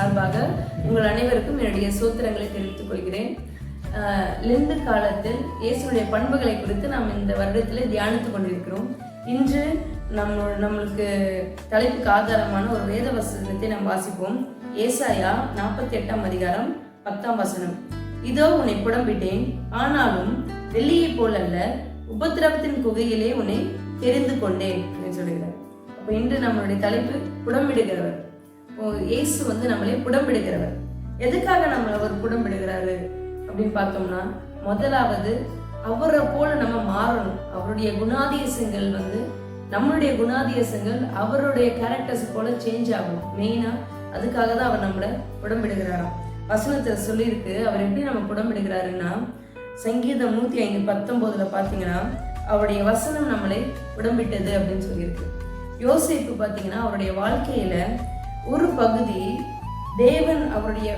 சார்பாக உங்கள் அனைவருக்கும் என்னுடைய சூத்திரங்களை தெரிவித்துக் கொள்கிறேன். லிந்து காலத்தில் இயேசுடைய பண்புகளை குறித்து நாம் இந்த வருடத்தில் தியானித்துக் கொண்டிருக்கிறோம். இன்று நம்ம நம்மளுக்கு தலைப்புக்கு ஆதாரமான ஒரு வேத வசனத்தை நாம் வாசிப்போம். ஏசாயா நாற்பத்தி எட்டாம் அதிகாரம் பத்தாம் வசனம். இதோ உன்னை புடம்பிட்டேன். ஆனாலும் வெள்ளியை போல் அல்ல உபத்திரவத்தின் குகையிலே உன்னை தெரிந்து கொண்டேன் அப்படின்னு சொல்லுகிறார். அப்ப இன்று நம்மளுடைய தலைப்பு புடம்பிடுகிறவர். இயேசு வந்து நம்மளை புடம்பிடுகிறவர். எதுக்காக நம்மளை அவர் புடம்பிடுகிறாரு அப்படின்னு பார்த்தோம்னா முதலாவது அவரை போல நம்ம மாறணும். அவருடைய குணாதிசயங்கள் வந்து நம்மளுடைய குணாதிசயங்கள் அவருடைய கேரக்டர்ஸ் போல சேஞ்ச் ஆகணும். மெயினா அதுக்காக தான் அவர் நம்மளை புடம்பிடுகிறாராம். வசனத்தை சொல்லியிருக்கு அவர் எப்படி நம்ம புடம்பிடுகிறாருன்னா சங்கீதம் நூத்தி ஐந்து பத்தொன்பதுல பாத்தீங்கன்னா அவருடைய வசனம் நம்மளை உடம்பிட்டது அப்படின்னு சொல்லியிருக்கு. யோசிப்பு பாத்தீங்கன்னா அவருடைய வாழ்க்கையில ஒரு பகுதி தேவன் அவருடைய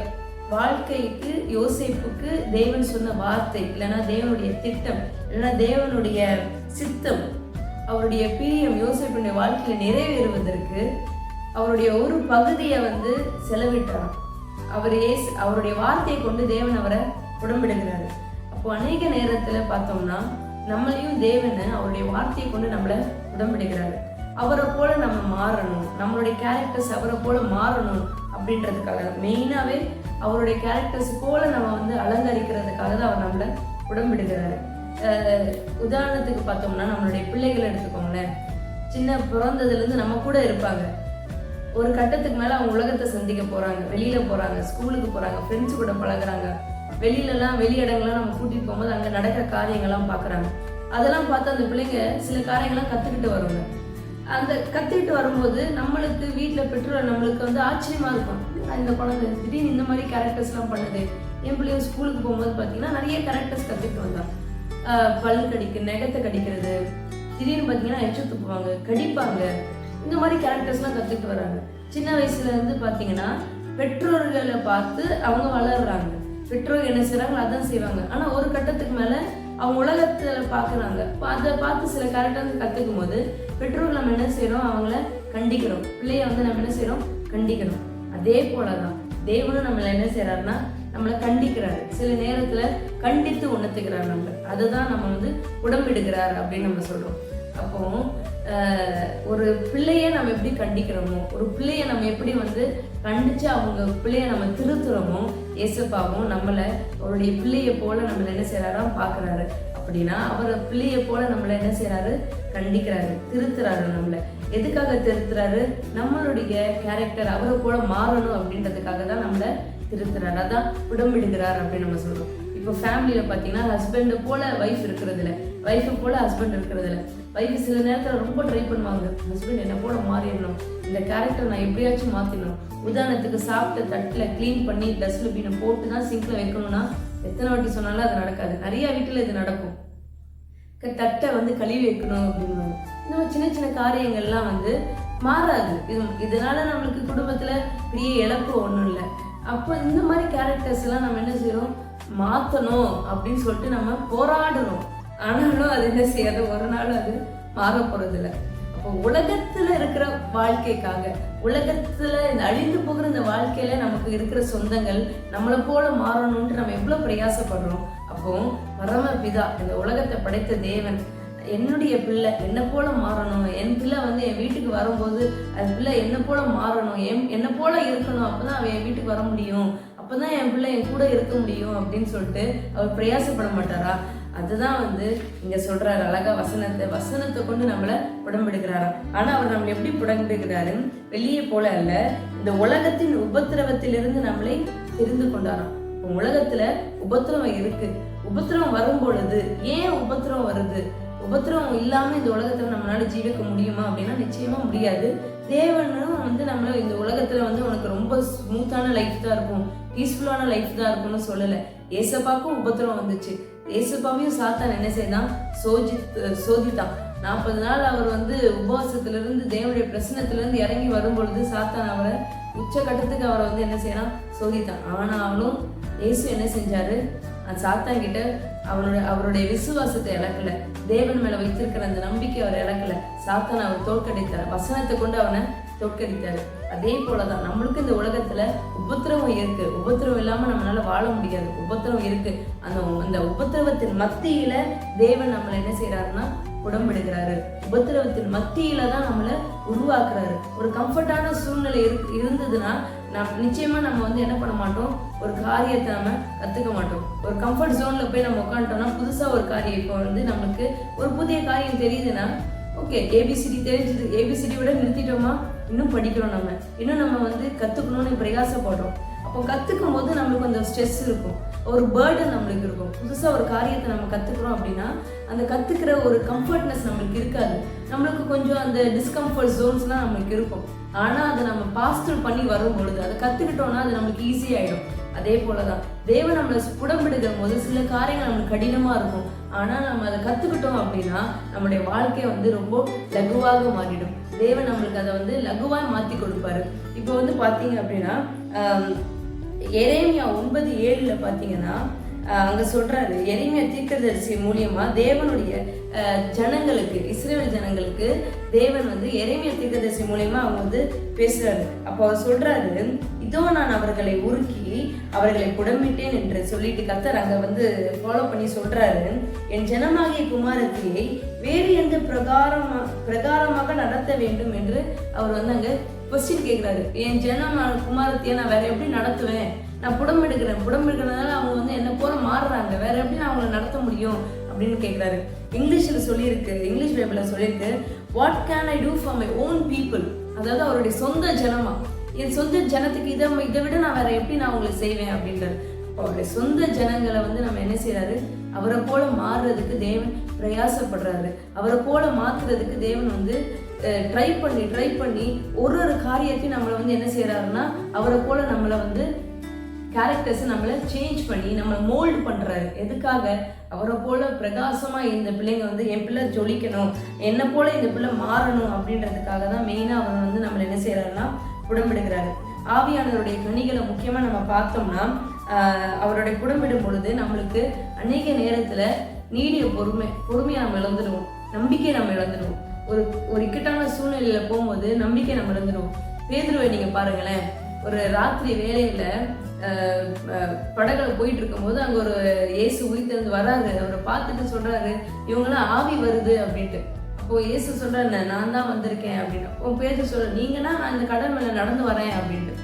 வாழ்க்கைக்கு யோசிப்புக்கு தேவன் சொன்ன வார்த்தை இல்லைன்னா தேவனுடைய திட்டம் இல்லைன்னா தேவனுடைய சித்தம் அவருடைய பிரியம் யோசிப்பினுடைய வாழ்க்கையில நிறைவேறுவதற்கு அவருடைய ஒரு பகுதியை வந்து செலவிட்டார் அவர் ஏசு அவருடைய வார்த்தையை கொண்டு தேவன் அவரை உடம்பிடுகிறாரு அப்போ அநேக நேரத்துல பார்த்தோம்னா நம்மளையும் தேவனை அவருடைய வார்த்தையை கொண்டு நம்மளை உடம்பிடுகிறாரு அவரை போல நம்ம மாறணும். நம்மளுடைய கேரக்டர்ஸ் அவரை போல மாறணும் அப்படின்றதுக்காக மெயினாவே அவருடைய கேரக்டர்ஸ் போல நம்ம வந்து அலங்கரிக்கிறதுக்காக தான் அவர் நம்மளை உடம்பிடுகிறாரு. உதாரணத்துக்கு பார்த்தோம்னா நம்மளுடைய பிள்ளைகளை எடுத்துக்கோங்களேன். சின்ன பிறந்ததுல இருந்து நம்ம கூட இருப்பாங்க. ஒரு கட்டத்துக்கு மேல அவங்க உலகத்தை சந்திக்க போறாங்க. வெளியில போறாங்க ஸ்கூலுக்கு போறாங்க ஃப்ரெண்ட்ஸ் கூட பழகுறாங்க. வெளியிலலாம் வெளி இடங்கள்லாம் நம்ம கூட்டிட்டு போகும்போது அங்க நடக்கிற காரியங்கள்லாம் பாக்குறாங்க அதெல்லாம் பார்த்து அந்த பிள்ளைங்க சில காரியங்கள்லாம் கத்துக்கிட்டு வருவாங்க அந்த கத்திட்டு வரும்போது நம்மளுக்கு வீட்டில் பெற்றோர் நம்மளுக்கு வந்து ஆச்சரியமா இருக்கும். அந்த இந்த குழந்தை திடீர்னு இந்த மாதிரி கேரக்டர்ஸ்லாம் பண்ணுது. என் பிள்ளைங்க ஸ்கூலுக்கு போகும்போது பார்த்தீங்கன்னா நிறைய கேரக்டர்ஸ் கற்றுக்கிட்டு வந்தான் பல் கடிக்க நெகத்தை கடிக்கிறது. திடீர்னு பார்த்தீங்கன்னா எச்சு துப்புவாங்க கடிப்பாங்க. இந்த மாதிரி கேரக்டர்ஸ்லாம் கற்றுக்கிட்டு வராங்க. சின்ன வயசுல இருந்து பார்த்தீங்கன்னா பெற்றோர்களை பார்த்து அவங்க வளர்றாங்க. பெற்றோர் என்ன செய்கிறாங்களோ அதான் செய்வாங்க. ஆனால் ஒரு கட்டத்துக்கு மேலே அவங்க உலகத்தில் பார்க்குறாங்க. அதை பார்த்து சில கேரக்டர்ஸ் கற்றுக்கும் போது பெற்றோர் நம்ம என்ன செய்கிறோம் அவங்கள கண்டிக்கிறோம். பிள்ளைய வந்து நம்ம என்ன செய்கிறோம் கண்டிக்கிறோம். அதே போலதான் தேவனும் நம்மள என்ன செய்கிறாருன்னா நம்மளை கண்டிக்கிறாரு. சில நேரத்துல கண்டித்து உணர்த்துக்கிறார் நம்ம அதுதான் நம்ம வந்து உடம்பிடுகிறார் அப்படின்னு நம்ம சொல்றோம். அப்போ ஒரு பிள்ளைய நம்ம எப்படி கண்டிக்கிறோமோ ஒரு பிள்ளைய நம்ம எப்படி வந்து கண்டிச்சு அவங்க பிள்ளைய நம்ம திருத்துறோமோ ஏசப்பாவும் நம்மளை அவருடைய பிள்ளைய போல நம்மளை என்ன செய்யறாராம் பாக்குறாரு அப்படின்னா அவர் பிள்ளையை போல நம்மளை என்ன செய்யறாரு கண்டிக்கிறாரு திருத்துறாரு நம்மளை. எதுக்காக திருத்துறாரு? நம்மளுடைய கேரக்டர் அவரை போல மாறணும் அப்படின்றதுக்காக தான் நம்மளை திருத்துறாரு. அதான் உடம்பிடுகிறார் அப்படின்னு நம்ம சொல்றோம். இப்போ ஃபேமிலியில பாத்தீங்கன்னா ஹஸ்பண்ட் போல ஒய்ஃப் இருக்கிறது இல்ல ஒய்ஃப் போல ஹஸ்பண்ட் இருக்கிறது இல்ல சில நேரத்தில் ரொம்ப ட்ரை பண்ணுவாங்க. ஹஸ்பண்ட் என்ன போல மாறிடணும். இந்த கேரக்டர் நான் எப்படியாச்சும் மாற்றிடணும் உதாரணத்துக்கு சாப்பிட்ட தட்டில் க்ளீன் பண்ணி டஸ்ட்ல பீனை போட்டு தான் சிங்கில் வைக்கணும்னா எத்தனை வாட்டி சொன்னாலும் அது நடக்காது. நிறைய வீட்டில் இது நடக்கும். தட்டை வந்து கழுவி வைக்கணும் அப்படின்னு இந்த மாதிரி சின்ன சின்ன காரியங்கள்லாம் வந்து மாறாது. இது இதனால நம்மளுக்கு குடும்பத்தில் பெரிய இழப்பு ஒன்றும் இல்லை. அப்போ இந்த மாதிரி கேரக்டர்ஸ் எல்லாம் நம்ம என்ன செய்யறோம் மாற்றணும் அப்படின்னு சொல்லிட்டு நம்ம போராடணும். ஆனாலும் அது என்ன செய்யாது? ஒரு நாள் அது மாற போறது அப்போ உலகத்துல இருக்கிற வாழ்க்கைக்காக உலகத்துல இந்த அழிந்து போகிற இந்த வாழ்க்கையில நமக்கு இருக்கிற சொந்தங்கள் நம்மளை போல மாறணும்ட்டு நம்ம எவ்வளவு பிரயாசப்படுறோம்? அப்போ பரமபிதா இந்த உலகத்தை படைத்த தேவன் என்னுடைய பிள்ளை என்ன போல மாறணும்? என் பிள்ளை வந்து என் வீட்டுக்கு வரும்போது அது பிள்ளை என்ன போல மாறணும்? என் என்ன போல இருக்கணும்? அப்பதான் அவன் என் வீட்டுக்கு வர முடியும். அப்பதான் என் பிள்ளை என் கூட இருக்க முடியும் அப்படின்னு சொல்லிட்டு அவர் பிரயாசப்பட மாட்டாரா? அதுதான் வந்து இங்க சொல்றாரு அழகா வசனத்தை வசனத்தை கொண்டு நம்மள புடம்பெடுக்கிறாராம் ஆனா அவர் நம்மளை எப்படி புடம்பெடுக்கிறாரு வெளியே போல அல்ல இந்த உலகத்தின் உபத்திரவத்திலிருந்து நம்மளை தெரிந்து கொண்டாராம். உலகத்துல உபத்திரவம் இருக்கு. உபத்திரவம் வரும் பொழுது ஏன் உபத்திரவம் வருது? உபத்திரவம் இல்லாம இந்த உலகத்துல நம்மளால ஜீவிக்க முடியுமா அப்படின்னா நிச்சயமா முடியாது. தேவனும் வந்து நம்மள இந்த உலகத்துல வந்து உனக்கு ரொம்ப ஸ்மூத்தான லைஃப் தான் இருக்கும். பீஸ்ஃபுல்லான லைஃப் தான் இருக்கும்னு சொல்லலை. ஏசப்பாக்கும் உபத்திரவம் வந்துச்சு. ஏசப்பாவையும் சாத்தான் என்ன செய்தான்? சோஜி சோதித்தான். நாற்பது நாள் அவர் வந்து உபவாசத்துல இருந்து தேவனுடைய பிரசனத்துல இருந்து இறங்கி வரும்பொழுது சாத்தான் அவரை உச்சகட்டத்துக்கு அவரை வந்து என்ன செய்யறான்? சோதித்தான். ஆனாலும் இயேசு என்ன செஞ்சாரு? அந்த சாத்தான் கிட்ட அவனோட அவருடைய விசுவாசத்தை இழக்கல. தேவன் மேல வைத்திருக்கிற அந்த நம்பிக்கை அவர் இழக்கல. சாத்தான் அவர் தோற்கடித்தார். வசனத்தை கொண்டு அவனை தோற்கடித்தார். அதே போலதான் நம்மளுக்கு இந்த உலக உபத்திரவம் இருக்கு. உபத்திரவம் இல்லாம நம்மளால வாழ முடியாது. உபத்திரவம் இருக்கு. அந்த அந்த உபத்திரவத்தின் மத்தியில தேவன் நம்மளை என்ன செய்யறாருன்னா உடம்பெடுக்கிறாரு உபத்திரவத்தின் மத்தியில தான் நம்மளை உருவாக்குறாரு. ஒரு கம்ஃபர்டான சூழ்நிலை இரு இருந்ததுன்னா நம் நிச்சயமா நம்ம வந்து என்ன பண்ண மாட்டோம்? ஒரு காரியத்தை நம்ம கத்துக்க மாட்டோம். ஒரு கம்ஃபர்ட் ஜோன்ல போய் நம்ம உட்காந்துட்டோம்னா புதுசா ஒரு காரியம் இப்போ வந்து நமக்கு ஒரு புதிய காரியம் தெரியுதுன்னா ஓகே ஏபிசிடி தெரிஞ்சது. ஏபிசிடி விட நிறுத்திட்டோமா? இன்னும் படிக்கிறோம் நம்ம. இன்னும் நம்ம வந்து கத்துக்கணும்னு பிரயாசப்படுறோம். அப்போ கத்துக்கும் போது நம்மளுக்கு அந்த ஸ்ட்ரெஸ் இருக்கும். ஒரு பேர்டன் நம்மளுக்கு இருக்கும். புதுசா ஒரு காரியத்தை நம்ம கத்துக்கிறோம் அப்படின்னா அந்த கத்துக்கிற ஒரு கம்ஃபர்ட்னஸ் நம்மளுக்கு இருக்காது. நம்மளுக்கு கொஞ்சம் அந்த டிஸ்கம்ஃபர்ட் ஜோன்ஸ்லாம் நம்மளுக்கு இருக்கும். ஆனா அதை நம்ம பாஸ் பண்ணி வரும் பொழுது அதை கத்துக்கிட்டோம்னா அது நம்மளுக்கு ஈஸி ஆயிடும். அதே போலதான். தேவன் நம்மளை புடம்பிடுகிற போது சில காரியங்கள் நம்மளுக்கு கடினமா இருக்கும். ஆனா நம்ம அதை கத்துக்கிட்டோம் அப்படின்னா நம்மளுடைய வாழ்க்கை வந்து ரொம்ப லகுவாக மாறிடும். தேவன் நம்மளுக்கு அதை வந்து லகுவாக மாத்தி கொடுப்பாரு. இப்போ வந்து பாத்தீங்க அப்படின்னா எரேமியா ஒன்பது ஏழுல பாத்தீங்கன்னா அங்கே சொல்கிறாரு எரேமியா தீர்க்கதரிசி மூலியமாக தேவனுடைய ஜனங்களுக்கு இஸ்ரேல் ஜனங்களுக்கு தேவன் வந்து எரேமியா தீர்க்கதரிசி மூலியமாக அவங்க வந்து பேசுகிறாரு அப்போ அவர் சொல்கிறாரு இதோ நான் அவர்களை உருக்கி அவர்களை புடமிட்டேன் என்று சொல்லிட்டு கத்தர் அங்கே வந்து ஃபாலோ பண்ணி சொல்கிறாரு என் ஜனமாகிய குமாரத்தியை வேறு எந்த பிரகாரமாக பிரகாரமாக நடத்த வேண்டும் என்று அவர் வந்து அங்கே கொஸ்டின் கேட்குறாரு என் ஜனம் குமாரத்தியை நான் வேற எப்படி நடத்துவேன்? நான் புடம் எடுக்கிறேன் புடம் எடுக்கிறதுனால அவங்க வந்து என்ன போல மாறுறாங்க. வேற எப்படி நான் அவங்கள நடத்த முடியும் அப்படின்னு கேட்குறாரு இங்கிலீஷில் சொல்லியிருக்கு இங்கிலீஷ் பைபிளில் சொல்லியிருக்கு what can I do for my own people அதாவது அவருடைய சொந்த ஜனமா. என் சொந்த ஜனத்துக்கு இதை இதை விட நான் வேற எப்படி நான் உங்களுக்கு செய்வேன் அப்படின்றாரு. அவருடைய சொந்த ஜனங்களை வந்து நம்ம என்ன செய்யறாரு அவரை போல மாறுறதுக்கு தேவன் பிரயாசப்படுறாரு. அவரை போல மாத்துறதுக்கு தேவன் வந்து ட்ரை பண்ணி ட்ரை பண்ணி ஒரு ஒரு காரியத்தையும் நம்மளை வந்து என்ன செய்யறாருன்னா அவரை போல நம்மளை வந்து கேரக்டர்ஸ் நம்மளை சேஞ்ச் பண்ணி நம்மளை மோல்ட் பண்ணுறாரு எதுக்காக? அவரை போல பிரகாசமாக இந்த பிள்ளைங்க வந்து என் பிள்ளை ஜொலிக்கணும் என்னை போல இந்த பிள்ளை மாறணும் அப்படின்றதுக்காக தான் மெயினாக அவர் வந்து நம்மளை என்ன செய்கிறாருன்னா உடம்பெடுக்கிறாரு ஆவியானவருடைய கனிகளை முக்கியமாக நம்ம பார்த்தோம்னா அவருடைய குடம்பிடும் பொழுது நம்மளுக்கு அநேக நேரத்தில் நீடிய பொறுமை பொறுமையை நம்ம இழந்துடுவோம் நம்பிக்கை நம்ம இழந்துடுவோம் ஒரு ஒரு இக்கட்டான சூழ்நிலையில் போகும்போது நம்பிக்கை நம்ம இழந்துடுவோம் பேதுருவை நீங்கள் பாருங்களேன். ஒரு ராத்திரி வேலையில் ஆஹ் போயிட்டு இருக்கும்போது அங்க ஒரு இயேசு உயிர்த்தெழுந்து வராரு அவரை பார்த்துட்டு சொல்றாரு இவங்கெல்லாம் ஆவி வருது அப்படின்ட்டு. அப்போ இயேசு சொல்றாரு நான் தான் வந்திருக்கேன் அப்படின்னு உன் பேர் சொல்ற நீங்கன்னா நான் இந்த கடல் மேல நடந்து வரேன் அப்படின்ட்டு.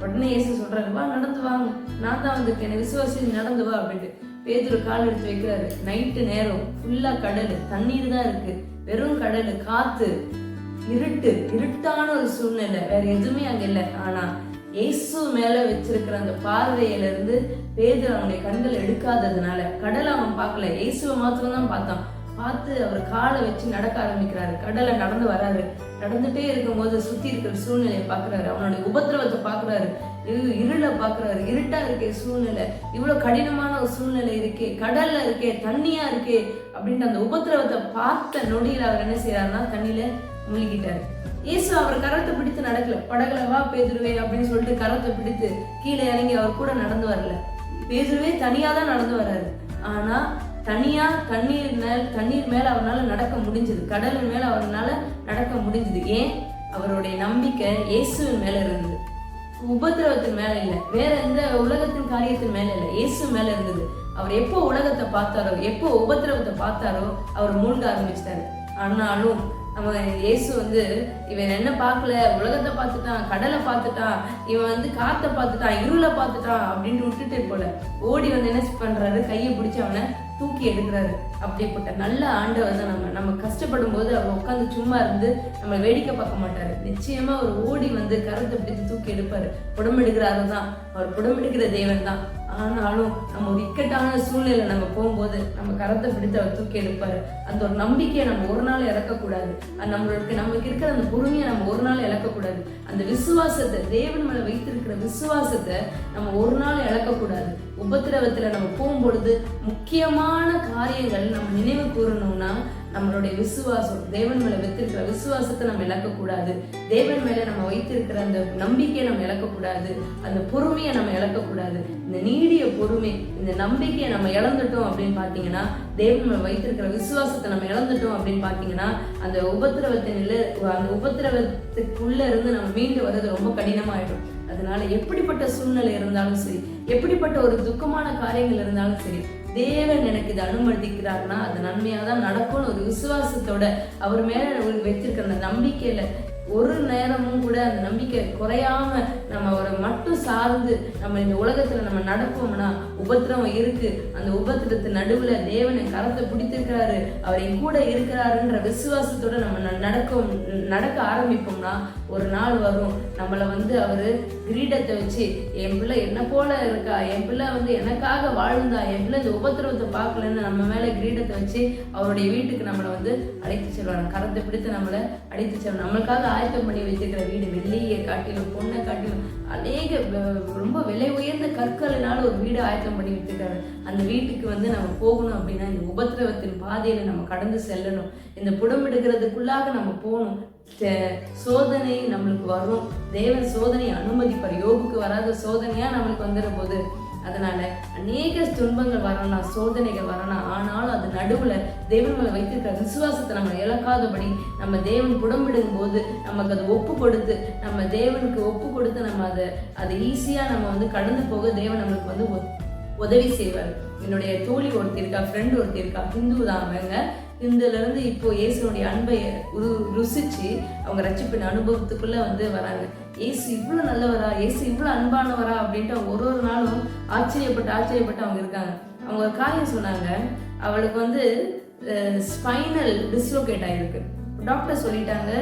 உடனே இயேசு சொல்றாரு வா நடந்து வாங்க. நான் தான் வந்திருக்கேன். என்னை விசுவாசி நடந்து வா அப்படின்ட்டு. பேதுரு கால் எடுத்து வைக்கிறாரு. நைட்டு நேரம் ஃபுல்லா கடல் தண்ணீர் தான் இருக்கு. வெறும் கடல் காத்து இருட்டு இருட்டான ஒரு சூழ்நிலை. வேற எதுவுமே அங்க இல்லை. ஆனா இயேசு மேல வச்சிருக்கிற அந்த பார்வையில இருந்து அவனுடைய கண்கள் எடுக்காததுனால கடலை அவன் பார்க்கல. இயேசுவை மாத்திரம்தான் பார்த்தான். பார்த்து அவர் காலை வச்சு நடக்க ஆரம்பிக்கிறாரு. கடலை நடந்து வராரு. நடந்துட்டே இருக்கும்போது சுத்தி இருக்கிற சூழ்நிலையை பார்க்குறாரு. அவனுடைய உபத்திரவத்தை பார்க்குறாரு. இரு- இருளை பார்க்குறாரு. இருட்டா இருக்கே சூழ்நிலை. இவ்வளவு கடினமான ஒரு சூழ்நிலை இருக்கே. கடல்ல இருக்கே தண்ணியா இருக்கே அப்படின்ற அந்த உபத்திரவத்தை பார்த்த நொடியில் அவர் என்ன செய்யறாருன்னா தண்ணியில மூழ்கிட்டாரு. இயேசு அவர் கரத்தை பிடித்து நடக்கல. படகுல வா பேதுருவே அப்படின்னு சொல்லிட்டு கரத்தை பிடித்து கீழே இறங்கி அவர் கூட நடந்து வரல. பேதுருவே தனியா தான் நடந்து வர்றாரு ஆனா தனியா தண்ணீர் மேல் தண்ணீர் மேல அவரால் நடக்க முடிஞ்சது. கடலின் மேல அவரால் நடக்க முடிஞ்சது. ஏன்? அவருடைய நம்பிக்கை இயேசுவின் மேல இருந்தது. உபதிரவத்தின் மேல இல்ல. வேற எந்த உலகத்தின் காரியத்தின் மேல இல்ல. இயேசு மேல இருந்தது. அவர் எப்போ உலகத்தை பார்த்தாரோ எப்போ உபதிரவத்தை பார்த்தாரோ அவர் மூழ்க ஆரம்பிச்சிட்டாரு. ஆனாலும் நம்ம இயேசு வந்து இவன் என்ன பார்க்கல? உலகத்தை பார்த்துட்டான் கடலை பார்த்துட்டான் இவன் வந்து காற்றை பார்த்துட்டான் இருளை பார்த்துட்டான் அப்படின்னு விட்டுட்டு போல. ஓடி வந்து என்ன பண்றாரு? கையை பிடிச்சி அவனை தூக்கி எடுக்கிறாரு. அப்படிப்பட்ட நல்ல ஆண்டவர் தான் நம்ம. நம்ம கஷ்டப்படும் போது அவர் உட்காந்து சும்மா இருந்து நம்ம வேடிக்கை பார்க்க மாட்டாரு. நிச்சயமா அவர் ஓடி வந்து கரத்தை பிடித்து தூக்கி எடுப்பாரு. புடமெடுக்கிறாரு தான். அவர் புடமெடுக்கிற தேவன் தான். ஆனாலும் நம்ம ஒரு இக்கட்டான சூழ்நிலை நம்ம போகும்போது நம்ம கரத்தை பிடித்து அவர் தூக்கி எடுப்பாரு. அந்த ஒரு நம்பிக்கையை நம்ம ஒரு நாள் இழக்கக்கூடாது. அது நம்மளுக்கு நமக்கு இருக்கிற அந்த பொறுமையை நம்ம ஒரு நாள் இழக்கக்கூடாது. அந்த விசுவாசத்தை தேவன் மேலே வைத்திருக்கிற விசுவாசத்தை நம்ம ஒரு நாள் இழக்கக்கூடாது. உபத்திரவத்தில் நம்ம போகும்பொழுது முக்கியமான காரியங்கள் நம்ம நினைவு கூறணும்னா நம்மளுடைய விசுவாசம் தேவன் மேல வைத்திருக்கிற விசுவாசத்தை நம்ம இழக்கக்கூடாது. தேவன் மேல நம்ம வைத்திருக்கிற அந்த நம்பிக்கையை நம்ம இழக்கக்கூடாது. அந்த பொறுமையை நம்ம இழக்கக்கூடாது. இந்த நீடிய பொறுமை இந்த நம்பிக்கையை நம்ம இழந்துட்டோம் அப்படின்னு பார்த்தீங்கன்னா தேவன் மேல வைத்திருக்கிற விசுவாசத்தை நம்ம இழந்துட்டோம் அப்படின்னு பார்த்தீங்கன்னா அந்த உபத்திரவத்தின் இல்ல அந்த உபத்திரவத்துக்குள்ள இருந்து நம்ம மீண்டு வர்றது ரொம்ப கடினமாயிடும். அதனால எப்படிப்பட்ட சூழ்நிலை இருந்தாலும் சரி எப்படிப்பட்ட ஒரு துக்கமான காரியங்கள் இருந்தாலும் சரி தேவன் எனக்கு இதை அனுமதிக்கிறார்னா அது நன்மையாக தான் நடக்கும்னு ஒரு விசுவாசத்தோட அவர் மேலே வைத்திருக்கிற வச்சிருக்கிற அந்த நம்பிக்கையில் ஒரு நேரமும் கூட அந்த நம்பிக்கை குறையாம நம்ம அவரை மட்டும் சார்ந்து நம்ம இந்த உலகத்துல நம்ம நடப்போம்னா உபத்திரவம் இருக்கு. அந்த உபத்திரத்து நடுவுல தேவன் கரத்தை பிடித்திருக்கிறாரு. அவர் என் கூட இருக்கிறாருன்ற விசுவாசத்தோட நம்ம ந- நடக்கும் நடக்க ஆரம்பிப்போம்னா ஒரு நாள் வரும். நம்மளை வந்து அவரு கிரீடத்தை வச்சு என் பிள்ளை என்ன போல இருக்கா? என் பிள்ளை வந்து எனக்காக வாழ்ந்தா? என் பிள்ளை இந்த உபத்திரவத்தை பார்க்கலன்னு நம்ம மேலே கிரீடத்தை வச்சு அவருடைய வீட்டுக்கு நம்மளை வந்து அழைத்து செல்வாங்க கரத்தை பிடித்து நம்மளை அழைத்து செல்வாங்க நம்மளுக்காக ஆயத்தம் பண்ணி வச்சுக்கிற வீடு வெள்ளியை காட்டிலும் பொண்ணை காட்டிலும் அநேக வ- ரொம்ப விலை உயர்ந்த கற்களினால ஒரு வீடு ஆயத்தம் பண்ணி வச்சுருக்காரு அந்த வீட்டுக்கு வந்து நம்ம போகணும் அப்படின்னா இந்த உபத்திரவத்தின் பாதையில நம்ம கடந்து செல்லணும். இந்த புடம்பெடுக்கிறதுக்குள்ளாக நம்ம போகணும். சோதனை நம்மளுக்கு வரும். தேவன் சோதனை அனுமதிப்பார். யோகுக்கு வராத சோதனையா நம்மளுக்கு வந்துடும் போது அதனால அநேக துன்பங்கள் வரலாம் சோதனைகள் வரலாம். ஆனாலும் அது நடுவுல தேவன் மேல வைத்திருக்கிற விசுவாசத்தை நம்ம இழக்காதபடி நம்ம தேவன் புடம்பிடும் போது நமக்கு அதை ஒப்பு கொடுத்து நம்ம தேவனுக்கு ஒப்பு கொடுத்து நம்ம அதை அதை ஈஸியா நம்ம வந்து கடந்து போக தேவன் நம்மளுக்கு வந்து உதவி செய்வார். என்னுடைய தோழி ஒருத்தி இருக்கா ஃப்ரெண்ட் ஒருத்தி இருக்கா ஹிந்து தான் அவங்க. இந்துல இருந்து இப்போ இயேசுனுடைய அன்பை ரு- ருசிச்சு அவங்க ரட்சிப்பின் அனுபவத்துக்குள்ள வந்து வராங்க. இயேசு இவ்வளவு நல்லவரா இயேசு இவ்வளவு அன்பானவரா அப்படின்ட்டு அவங்க ஒரு ஒரு நாளும் ஆச்சரியப்பட்டு ஆச்சரியப்பட்டு அவங்க இருக்காங்க. அவங்க ஒரு காரியம் சொன்னாங்க அவளுக்கு வந்து ஸ்பைனல் டிஸ்லோகேட் ஆயிருக்கு. டாக்டர் சொல்லிட்டாங்க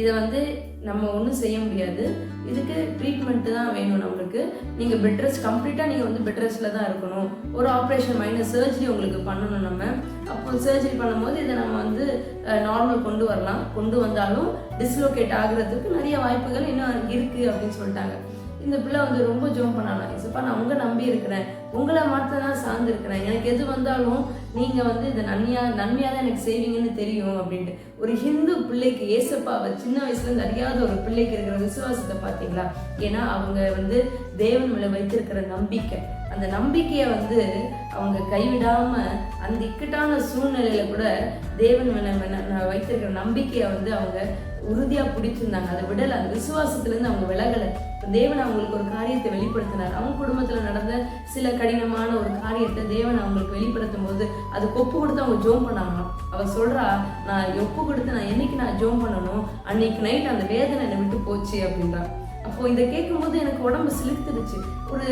இதை வந்து நம்ம ஒன்றும் செய்ய முடியாது. இதுக்கு ட்ரீட்மெண்ட்டு தான் வேணும் நம்மளுக்கு. நீங்கள் பெட் ரெஸ்ட் கம்ப்ளீட்டாக நீங்கள் வந்து பெட் ரெஸ்ட்டில் தான் இருக்கணும். ஒரு ஆப்ரேஷன் மைனஸ் சர்ஜரி உங்களுக்கு பண்ணணும் நம்ம. அப்போ சர்ஜரி பண்ணும்போது இதை நம்ம வந்து நார்மல் கொண்டு வரலாம். கொண்டு வந்தாலும் டிஸ்லோகேட் ஆகுறதுக்கு நிறைய வாய்ப்புகள் இன்னும் இருக்குது அப்படின்னு சொல்லிட்டாங்க. இந்த பிள்ளை வந்து ரொம்ப ஜோம் பண்ணலாம் இசப்பா நான் உங்க நம்பி இருக்கிறேன். உங்களை மட்டும் தான் சார்ந்து இருக்கிறேன் எனக்கு எது வந்தாலும் நீங்க வந்து இதை நன்மையா நன்மையா தான் எனக்கு செய்வீங்கன்னு தெரியும் அப்படின்ட்டு. ஒரு ஹிந்து பிள்ளைக்கு ஏசப்பாவை சின்ன வயசுல இருந்து அறியாத ஒரு பிள்ளைக்கு இருக்கிற விசுவாசத்தை பார்த்தீங்களா? ஏன்னா அவங்க வந்து தேவன் மேல வைத்திருக்கிற நம்பிக்கை. அந்த நம்பிக்கையை வந்து அவங்க கைவிடாம அந்த இக்கட்டான சூழ்நிலையில கூட தேவன் மேல நான் வைத்திருக்கிற நம்பிக்கையை வந்து அவங்க உறுதியாக பிடிச்சிருந்தாங்க. அதை விடல அந்த விசுவாசத்துலேருந்து அவங்க விலகலை. தேவன் அவங்களுக்கு ஒரு காரியத்தை வெளிப்படுத்தினார். அவங்க குடும்பத்தில் நடந்த சில கடினமான ஒரு காரியத்தை தேவன் அவங்களுக்கு வெளிப்படுத்தும் போது அது ஒப்பு கொடுத்து அவங்க ஜோம் பண்ணாங்களாம். அவர் சொல்றா நான் ஒப்பு கொடுத்து நான் என்னைக்கு நான் ஜோம் பண்ணணும் அன்னைக்கு நைட் அந்த வேதனை என்னை விட்டு போச்சு அப்படின்றா. அப்போ இதை கேட்கும்போது எனக்கு உடம்பு சிலுத்துடுச்சு ஒரு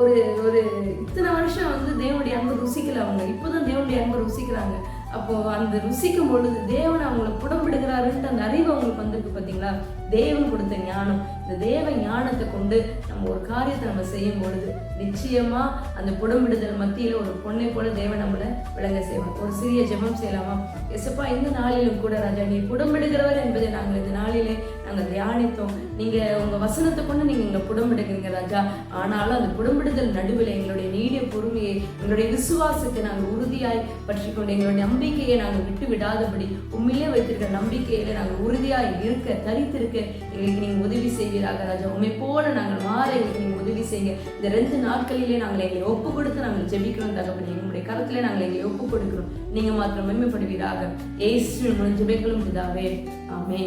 ஒரு ஒரு இத்தனை வருஷம் வந்து தேவனுடைய அன்பு ருசிக்கல அவங்க. இப்போதான் தேவனுடைய அன்பு ருசிக்கிறாங்க. அப்போ அந்த ருசிக்கும் பொழுது தேவன் அவங்கள புடம்பிடுகிறாருன்ட்டு அந்த அறிவு அவங்களுக்கு வந்திருக்கு பார்த்தீங்களா தேவன் கொடுத்த ஞானம். இந்த தேவ ஞானத்தை கொண்டு நம்ம ஒரு காரியத்தை நம்ம செய்யும் பொழுது நிச்சயமா அந்த புடம்பிடுதல் மத்தியில ஒரு பொண்ணை போல தேவன் நம்மளை விளங்க செய்வார். ஒரு சிறிய ஜெபம் செய்யலாமா? எசப்பா இந்த நாளிலும் கூட ராஜா நீ புடம்பிடுகிறவர் என்பதை நாங்கள் இந்த நாளிலே நாங்கள் தியானித்தோம். நீங்க உங்க வசனத்தை கொண்டு நீங்க எங்களை புடம்பிடுகிறீங்க ராஜா. ஆனாலும் அந்த புடம்பிடுதல் நடுவில் எங்களுடைய நீடிய பொறுமையை எங்களுடைய விசுவாசத்தை நாங்கள் உறுதியாய் பற்றி கொண்டு எங்களுடைய நம்பிக்கையை நாங்கள் விட்டு விடாதபடி உண்மையிலே வைத்திருக்கிற நம்பிக்கையில நாங்கள் உறுதியாய் இருக்க தரித்திருக்க எங்களுக்கு நீங்க உதவி செய்ய செய்வீராக ராஜா உண்மை போல நாங்கள் மாற எங்களுக்கு உதவி செய்யுங்க. இந்த ரெண்டு நாட்களிலே நாங்கள் எங்களை ஒப்பு கொடுத்து நாங்கள் ஜெபிக்கிறோம் தகவல் எங்களுடைய கருத்திலே நாங்கள் எங்களை ஒப்பு கொடுக்கிறோம் நீங்க மாத்திரம் மேம்படுவீராக ஏசு ஜெபிகளும் பிதாவே. ஆமே